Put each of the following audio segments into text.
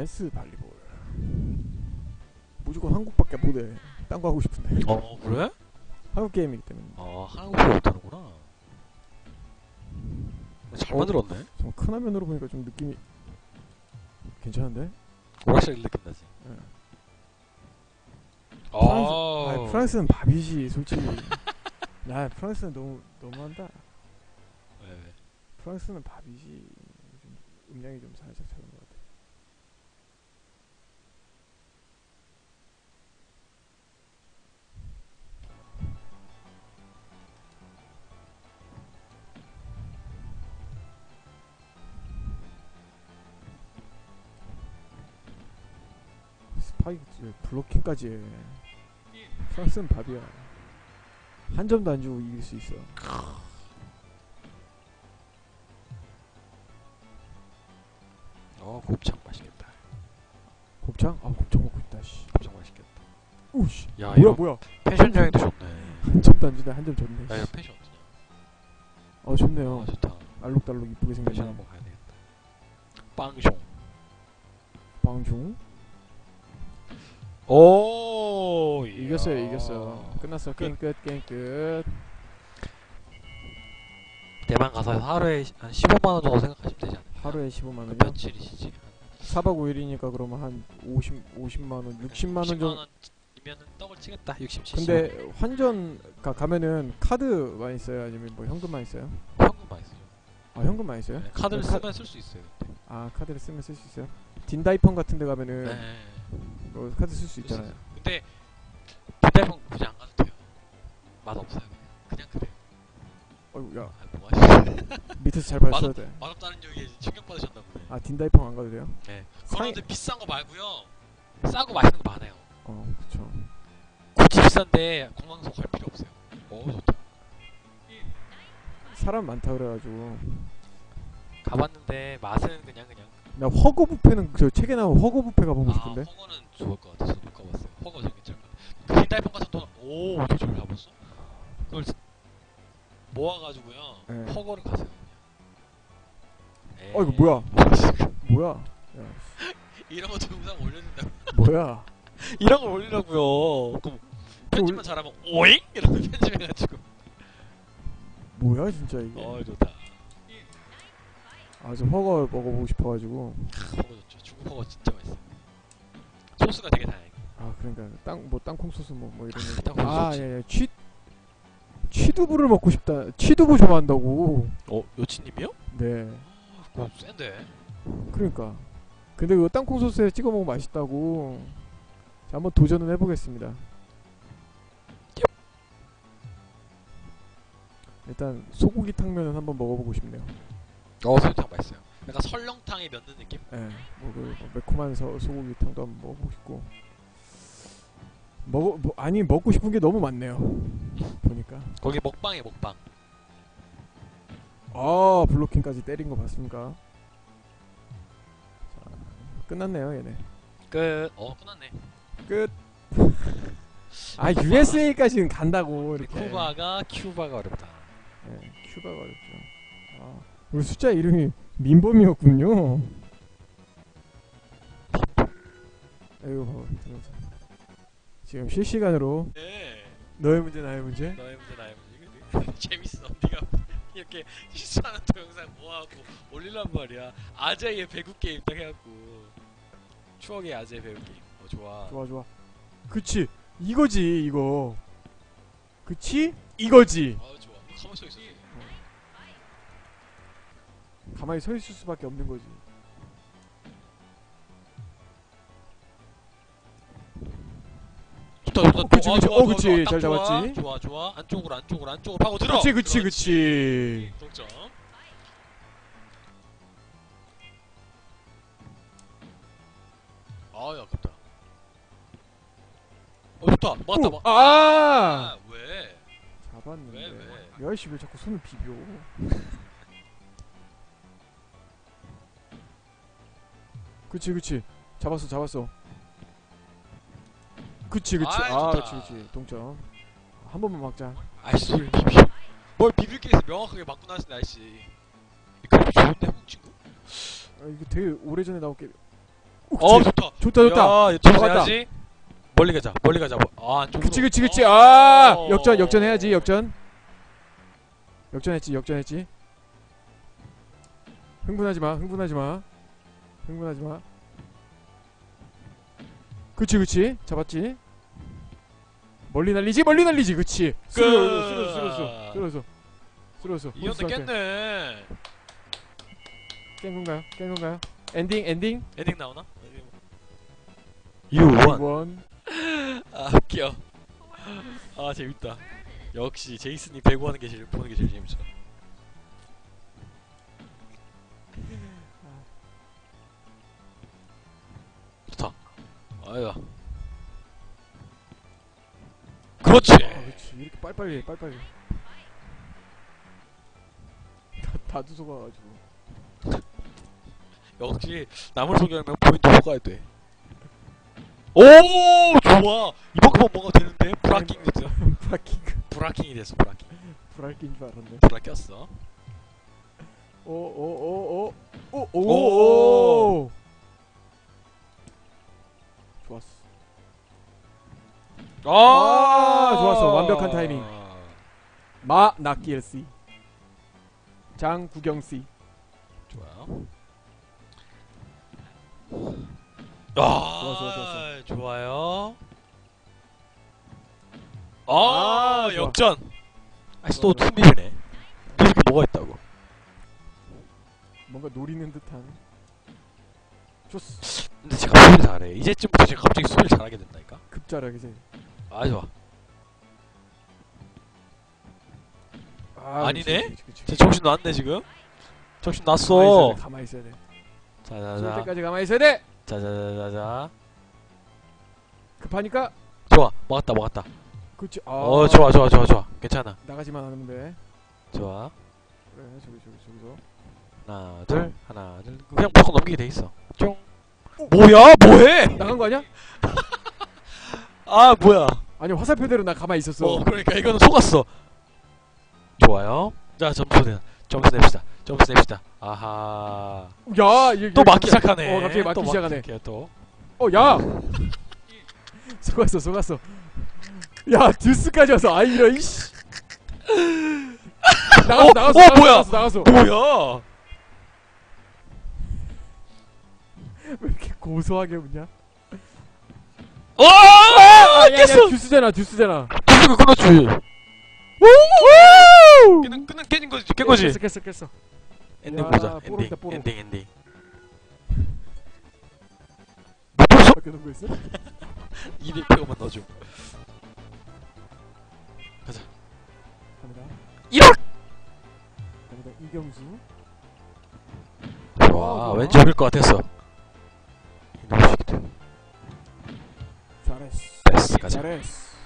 메스 발리볼. 무조건 한국밖에 못해. 딴 거 하고 싶은데. 어 그래? 한국 게임이기 때문에. 아 한국어를 못하는구나. 잘 어? 만들었네. 큰 화면으로 보니까 좀 느낌이 괜찮은데? 오락실 느낌 나지. 예. 아, 아, 프랑스는 밥이지, 솔직히. 나 프랑스는 너무 너무한다. 왜, 왜? 프랑스는 밥이지. 좀 음량이 좀 살짝 파이크 블로킹까지 해. 프랑스는 밥이야. 한 점도 안 주고 이길 수 있어. 어 곱창 맛있겠다. 곱창? 아 곱창 먹고 싶다. 씨. 곱창 맛있겠다. 우씨. 야 뭐야 뭐야? 펜션 여행도 좋네. 한 점도 안 주네. 한 점 줬네. 야 씨. 펜션 어떠냐? 어 좋네요. 아 좋다. 알록달록 이쁘게 펜션 생겼네. 한번 가야 되겠다. 빵숑. 방중. 오 이겼어요, 이야. 이겼어요. 끝났어. 게임 끝, 게임 끝. 대만 가서 하루에 한 15만 원 정도 생각하시면 되지 않나요? 하루에 15만 그 원이요? 며칠이시지? 4박 5일이니까 그러면 한 50, 50만 원, 60만 원 60만 정도. 원이면은 떡을 치겠다. 60, 70만 근데 환전 가, 가면은 카드만 있어요? 아니면 뭐 현금만 있어요? 현금 많이 쓰죠. 아 현금만 있어요? 네, 카드를 네, 카- 쓰면 쓸 수 있어요. 근데. 아 카드를 쓰면 쓸 수 있어요? 딘다이펑 같은 데 가면은 네. 뭐 카드 쓸 수 있잖아요. 근데 뒷대방 굳이 안 가도 돼요. 맛 없어요. 그냥, 그냥 그래요. 어이구 야 아, 뭐 하시지? 밑에서 잘 봤어야 돼. 맛 없다는 얘기에 충격 받으셨나 보네. 아 딘다이펑 안 가도 돼요? 네. 그런데 비싼 거 말고요. 싸고 맛있는 거 많아요. 어 그쵸. 굳이 비싼데 공항서 갈 필요 없어요. 오 좋다. 사람 많다 그래가지고 가봤는데 맛은 그냥 그냥. 나 허거 뷔페는 저 책에 나온 허거 뷔페 가보고 아 싶은데 허거는 좋을 것 같아서 못 가봤어요. 허거 것 같아. 그 뒷달팽 같은 돈. 오 어떻게 저를 잡았어? 그걸 스- 모아가지고요. 네. 허거를 가세요. 에이, 어이구, 뭐야? 뭐 뭐야? 야, 이런 거 동영상 올려준다. 뭐야? 이런 걸 올리라고요. 그럼 편집만 잘하면 오잉 이러면 편집해가지고. 뭐야 진짜 이게? 어 좋다. 아 저 허거 먹어보고 싶어가지고 허거 좋죠. 중국 허거 진짜 맛있어. 소스가 되게 다양해. 아 그러니까 땅 뭐 땅콩 소스 뭐 뭐 이런 거. 땅콩 소스. 아예예 취 취두부를 먹고 싶다. 취두부 좋아한다고. 어 여친님이요? 네. 그거 센데. 그러니까. 근데 그거 땅콩 소스에 찍어 먹으면 맛있다고. 자, 한번 도전을 해보겠습니다. 일단 소고기 탕면은 한번 먹어보고 싶네요. 어 설탕 맛있어요. 약간 설렁탕에 면는 느낌? 예, 뭐그 매콤한 서, 소고기 탕도 한번 먹어보고 싶고. 먹어 뭐, 아니 먹고 싶은 게 너무 많네요. 보니까. 거기 먹방에 먹방. 아 블로킹까지 때린 거 봤습니까? 자, 끝났네요 얘네. 끝. 어 끝났네. 끝. 아 USA까지는 간다고 이렇게. 쿠바가 큐바가 어렵다. 예, 큐바가 어렵죠. 아, 우리 숫자 이름이 민범이었군요. 아이고 봐봐. 지금 실시간으로 네. 너의 문제 나의 문제. 너의 문제 나의 문제. 이거 재밌어. 네가 이렇게 실수하는 동영상 모아갖고 올리란 말이야. 아재의 배구 게임 딱 해갖고 추억의 아재 배구 게임. 어 좋아. 좋아 좋아. 그치 이거지 이거. 그치 이거지. 아 좋아. 너 가만 서 있어. 가만히 서 있을 수밖에 없는 거지. 좋다 좋다. 어, 그치, 아, 그치. 어, 그치. 잘. 잡았지. 좋아 좋아. 안쪽으로 안쪽으로 안쪽으로 파고 들어. 그치 그치 그치. 동점. 아야 아깝다. 어 좋다. 맞다 오, 맞. 아! 아 왜? 잡았는데. 왜, 왜? 야이씨 왜 자꾸 손을 비벼? 그치 그치 잡았어 잡았어. 그치 그치 아이, 아 좋다. 그치 그치 동점. 한 번만 막자. 아이씨 뭘 비비. 뭘 비빌 게 있어 명확하게 맞고 나왔어 아이씨. 이 그래도 좋은데 친구? 아, 이거 되게 오래 전에 나온 게어 좋다. 좋다 좋다 야, 좀 잡았다. 해야지. 멀리 가자. 멀리 가자. 아 안쪽으로. 그치 그치 그치 아 어. 역전 역전 해야지 역전 역전했지 역전했지 흥분하지 마 흥분하지 마 흥분하지 마. 그치 그치? 잡았지? 멀리 날리지? 멀리 날리지! 그치? 쓸어서 쓸어서 쓸어서 쓸어서. 쓸어서. 이 형도 깼네. 깬 건가요? 깬 건가요? 엔딩 엔딩? 엔딩 나오나? 유원. 원아 웃겨. 아 재밌다. 역시 제이슨이 배구 하는 게 제일 보는 게 제일 재밌어. 아야. 그렇지. 아 그치 이렇게 빨빨리 해, 빨빨리 다, 다두 속아가지고 역시 남을 소개하면 포인트 호가야 돼. 오 좋아. 이만큼만 뭔가 되는데 브라킹 됐어. 브라킹 브라킹이 됐어. 브라킹. 브라킹인 줄 알았네 브라 꼈어. 오오오오오오오 좋았어 아, 좋았어. 완벽한 타이밍. 마 낙기엘 씨 장구경 씨 좋아요. 아, 좋아, 좋아, 좋아, 좋아요. 아, 아, 좋아. 역전. 아이스 또 투밀이네. 이렇게 뭐가 있다고? 뭔가 노리는 듯한 좋았어 근데 제가 수비를 잘해. 이제쯤부터 제가 갑자기 수비를 잘하게 된다니까. 급자락 이제 아 좋아. 아, 아니네? 그치, 그치, 제 그치. 정신 났네 지금. 정신 났어. 가만히 있어야 돼 쏠 자자자. 때까지 가만히 있어야 돼 자자자자자. 급하니까 좋아. 먹었다 먹었다. 그치 아어 좋아 좋아 좋아 좋아. 괜찮아. 나가지만 않으면 돼 좋아. 그래 저기 저기 저기서 하나 둘 하나 둘. 그냥 무조건 넘기게 돼 있어. 쫑. 뭐야 뭐해? 나간 거 아니야? 아 뭐야? 아니 화살표대로 나 가만히 있었어 어 그러니까 이거는 속았어. 좋아요. 자 점수 내 점수 냅시다. 점수 냅시다. 아하. 야 이게 또 맞기 시작하네. 어 갑자기 맞기 또 시작하네 시작해, 또. 어 야 속았어 속았어 야 듀스까지 왔어 아 이런 이씨 나갔어 어, 나갔어 어, 나갔어, 뭐야? 나갔어 나갔어 뭐야? 왜 이렇게 고소하게 웃냐 와! 아, 야, 야, 깼어. 듀스잖아 듀스잖아 무슨 끊었지? 우! 깨는 끄는 깨진 거지. 깬 거지. 깼어 깼어 깼어 엔딩 야, 보자. 뽀록이다, 엔딩. 뽀록. 엔딩 엔딩. 무슨 밖에 놓은 거 있어? 200표만 넣어줘. 갑니다 이럴! 갑니다 이경수. 좋아. 왠지 어릴 것 같았어. 잘했어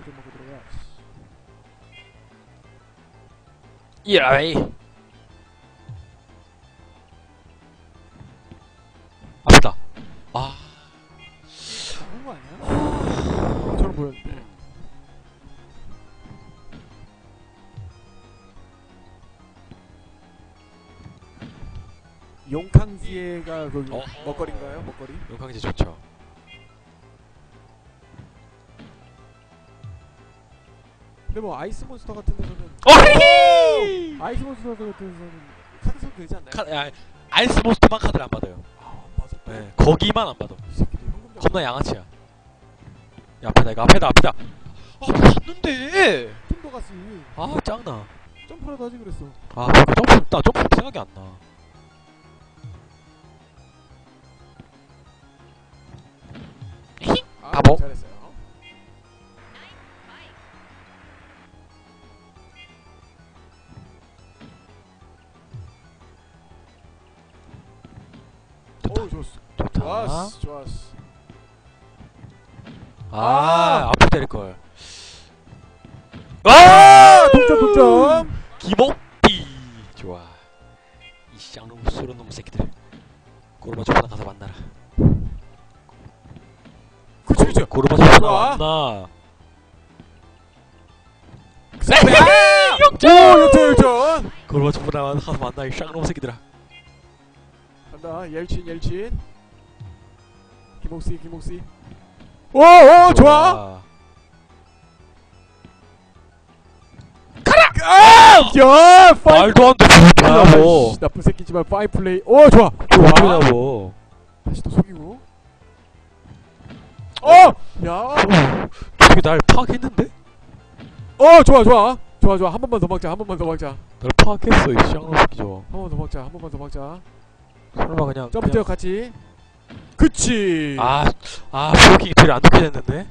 이거 먹고 들어가 이라이. 아프다. 아. 잘한 거 아니야? 저는 보였는데 용캉지에가 거기 어허. 먹거리인가요? 먹거리? 용광지 좋죠. 근데 뭐 아이스 몬스터 같은 데서는 어헤이! 아이스 몬스터 같은 데서는 카드 되지 않나요? 카, 야, 아이스 몬스터만 카드를 안 받아요. 아 맞아 네, 거기만 안 받아. 이 새끼들 현금 잡 겁나 양아치야. 야, 앞에다, 이거 앞에다, 앞에다. 아, 봤는데. 좀더 갔으 아, 짱나. 점프라도 하지 그랬어 아, 그러니까 점프, 나 점프 생각이 안 나. 아, 바보. 잘했어요 좋았어 아, 아! 앞으로 때릴 걸. 아 아! 동점 동점 기목비 좋아. 이 쌍놈 쏘는 놈 새끼들. 고르마 초파나 가서 만나라. 그치 그치 고르마 좋아. 만나. 아! 오 역전 역전 고르마 초파나 가서 만나 이 쌍놈 새끼들아. 간다 옐친 옐친 김옥시 김옥시 오오 좋아. 아! 야 파이 말도 안돼 그렇게 아, 하냐고 씨, 나쁜 새끼지만 파이 플레이 오 좋아 좋아. 하냐고 다시 또 속이고. 어야. 저기 날 파악했는데? 어 좋아 좋아. 좋아 좋아. 한 번만 더 막자 한 번만 더 막자. 날 파악했어 이 쌍놈 새끼 저거 한번더 막자 한 번만 더 막자. 설마 그냥 점프 뛰어 같이 그치. 아 아 브로킹이 되게 안 좋게 됐는데?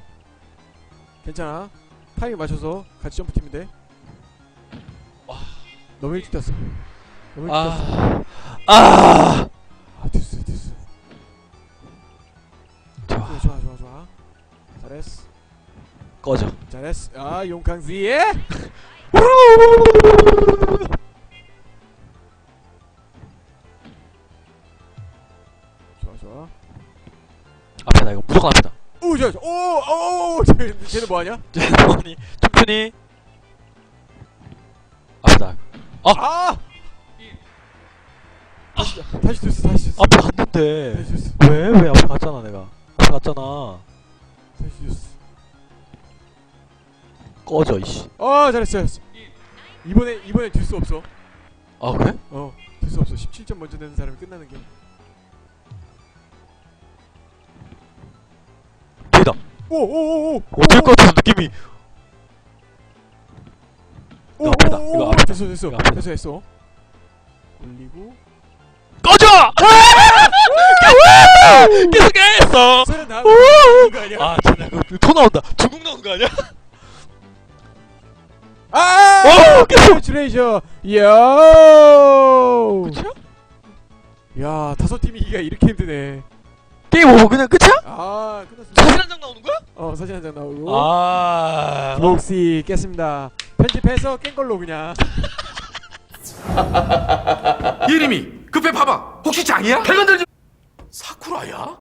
괜찮아. 타이밍 맞춰서 같이 점프 뛰면 돼 와. 너무 일찍 뛰었어. 너무 일찍 뛰었어. 아, 아, 아 됐어 됐어. 좋아, 좋아 좋아 좋아 좋아. 잘했어. 꺼져. 잘했어. 아 용캉 지에 앞에다. 오 좋아 좋아 오오 오 쟤는 쟤는 뭐하냐 쟤는 춤추니 앞에다. 아 다시 다시 됐어 다시 됐어 앞에 갔는데 다시 됐어 왜? 왜 앞에 갔잖아 내가. 앞에 갔잖아. 다시 됐어 꺼져 이씨. 아 잘했어 잘했어 이번에 이번에 될수 없어 아 그래? 어될 수 없어 17점 먼저 내는 사람이 끝나는 게되 오오오오 어떨 것 같은 느낌이. 이거 앞에다. 이거 앞에다. 됐어 됐어 앞에다. 됐어 됐어 올리고 꺼져! 계속했어. 소리 나 오! 거 아니야 아 진짜 그토 나온다. 중국 나온 거 아니야? 아 오! 계속. 컨츄레이션 이야 끝이야? 야 다섯 팀이 이기가 이렇게 힘드네 게임 오버 그냥 끝이야? 아 끝났어 사진 한 장 나오는 거야? 어 사진 한 장 나오고 아. 김옥씨 깼습니다 편집해서 깬 걸로 그냥 이름이 급해 봐봐 혹시 장이야? 백원들 사쿠라야?